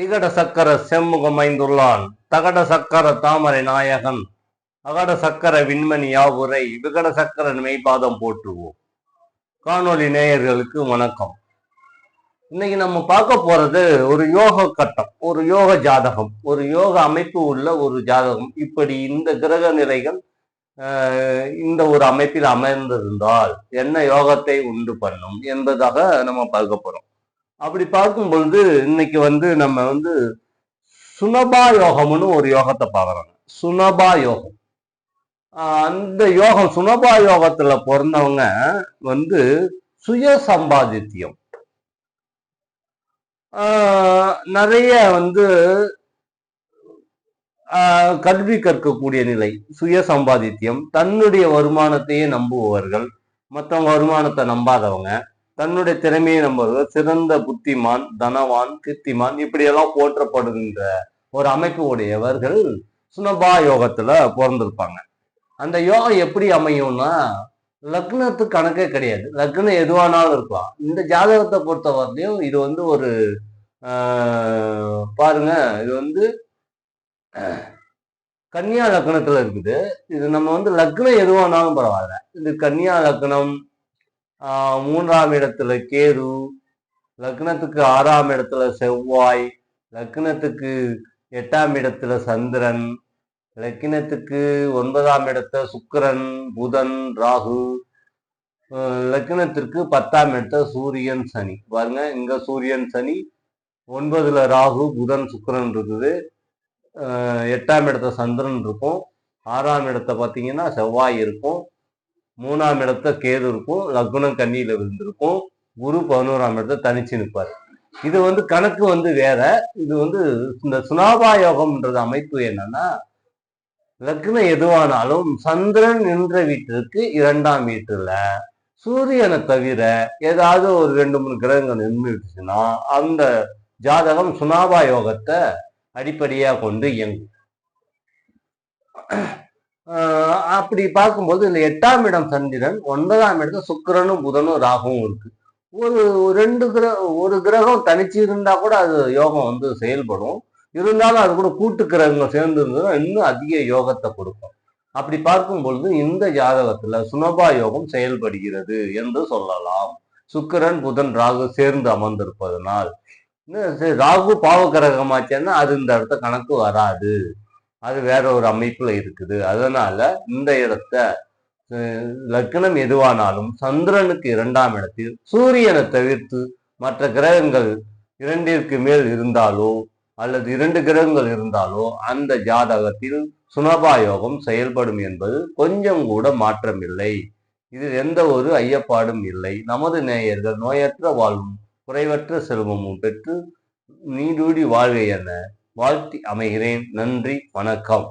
திகட சக்கர செம்முகமைந்துள்ளான் தகட சக்கர தாமரை நாயகன். அகட சக்கர விண்மணி யாவுரை. விகட சக்கர மெய்பாதம் போற்றுவோம். காணொளி நேயர்களுக்கு வணக்கம். இன்னைக்கு நம்ம பார்க்க போறது ஒரு யோக கட்டம் ஒரு யோக ஜாதகம் ஒரு யோக அமைப்பு உள்ள ஒரு ஜாதகம். இப்படி இந்த கிரக நிலைகள் இந்த ஒரு அமைப்பில் அமர்ந்திருந்தால் என்ன யோகத்தை உண்டு பண்ணும் என்பதாக நம்ம பார்க்க போறோம். அப்படி பார்க்கும் பொழுது இன்னைக்கு வந்து நம்ம வந்து சுனபா யோகம்னு ஒரு யோகத்தை பார்க்குறோங்க. சுனபா யோகம். அந்த யோகம் சுனபா யோகத்துல பிறந்தவங்க வந்து சுய சம்பாதித்தியம் நிறைய வந்து கல்வி கற்கக்கூடிய நிலை சுய சம்பாதித்தியம் தன்னுடைய வருமானத்தையே நம்புபவர்கள் மற்றவங்க வருமானத்தை நம்பாதவங்க தன்னுடைய திறமையை நம்புவர்கள் சிறந்த புத்திமான் தனவான் கீர்த்திமான் இப்படியெல்லாம் போற்றப்படுகின்ற ஒரு அமைப்பு உடையவர்கள் சுனபா யோகத்துல பிறந்திருப்பாங்க. அந்த யோகம் எப்படி அமையும்னா லக்னத்துக்கு கணக்கே கிடையாது. லக்னம் எதுவானாலும் இருக்கலாம். இந்த ஜாதகத்தை பொறுத்தவரைலேயும் இது வந்து ஒரு பாருங்க இது வந்து கன்னியா லக்னத்துல இருக்குது. இது நம்ம வந்து லக்னம் எதுவானாலும் பரவாயில்ல. இது கன்னியா லக்னம் மூன்றாம் இடத்துல கேது லக்னத்துக்கு ஆறாம் இடத்துல செவ்வாய் லக்னத்துக்கு எட்டாம் இடத்துல சந்திரன் லக்கினத்துக்கு ஒன்பதாம் இடத்துல சுக்கரன் புதன் ராகு லக்னத்திற்கு லக்கினத்திற்கு பத்தாம் இடத்துல சூரியன் சனி. பாருங்க இங்க சூரியன் சனி ஒன்பதுல ராகு புதன் சுக்கரன் இருக்குது. எட்டாம் இடத்துல சந்திரன் இருக்கும். ஆறாம் இடத்த பார்த்தீங்கன்னா செவ்வாய் இருக்கும். மூணாம் இடத்த கேது இருக்கும் லக்னம் கண்ணியில இருந்திருக்கும் குரு பதினோராம் இடத்த தனிச்சு நிற்பார் இது வந்து கணக்கு வந்து வேற. இது வந்து இந்த சுனாபா யோகம்ன்றது அமைப்பு என்னன்னா லக்னம் எதுவானாலும் சந்திரன் நின்ற வீட்டிற்கு இரண்டாம் வீட்டுல சூரியனை தவிர ஏதாவது ஒரு ரெண்டு மூணு கிரகங்கள் நின்றுச்சுன்னா அந்த ஜாதகம் சுனாபா யோகத்தை அடிப்படையா கொண்டு இயங்கும். அப்படி பார்க்கும்போது இந்த எட்டாம் இடம் சந்திரன் ஒன்பதாம் இடத்துல சுக்கிரனும் புதனும் ராகுவும் இருக்கு. ஒரு ரெண்டு கிரக ஒரு கிரகம் தனிச்சு இருந்தா கூட அது யோகம் வந்து செயல்படும். இருந்தாலும் அது கூட கூட்டு கிரகங்கள் சேர்ந்து இருந்ததுன்னா இன்னும் அதிக யோகத்தை கொடுக்கும். அப்படி பார்க்கும் பொழுது இந்த ஜாதகத்துல சுனபா யோகம் செயல்படுகிறது என்று சொல்லலாம். சுக்கிரன் புதன் ராகு சேர்ந்து அமர்ந்திருப்பதனால். இன்னும் சரி, ராகு பாவ கிரகமாச்சேன்னா அது இந்த இடத்த கணக்கு வராது. அது வேற ஒரு அமைப்புல இருக்குது. அதனால இந்த இடத்த லக்னம் எதுவானாலும் சந்திரனுக்கு இரண்டாம் இடத்தில் சூரியனை தவிர்த்து மற்ற கிரகங்கள் இரண்டிற்கு மேல் இருந்தாலோ அல்லது இரண்டு கிரகங்கள் இருந்தாலோ அந்த ஜாதகத்தில் சுனபாயோகம் செயல்படும் என்பது கொஞ்சம் கூட மாற்றமில்லை. இதில் எந்த ஒரு ஐயப்பாடும் இல்லை. நமது நேயர்கள் நோயற்ற வாழ்வும் குறைவற்ற செல்வமும் பெற்று நீடூடி வாழ்கை என வாழ்த்தி அமைகிறேன். நன்றி வணக்கம்.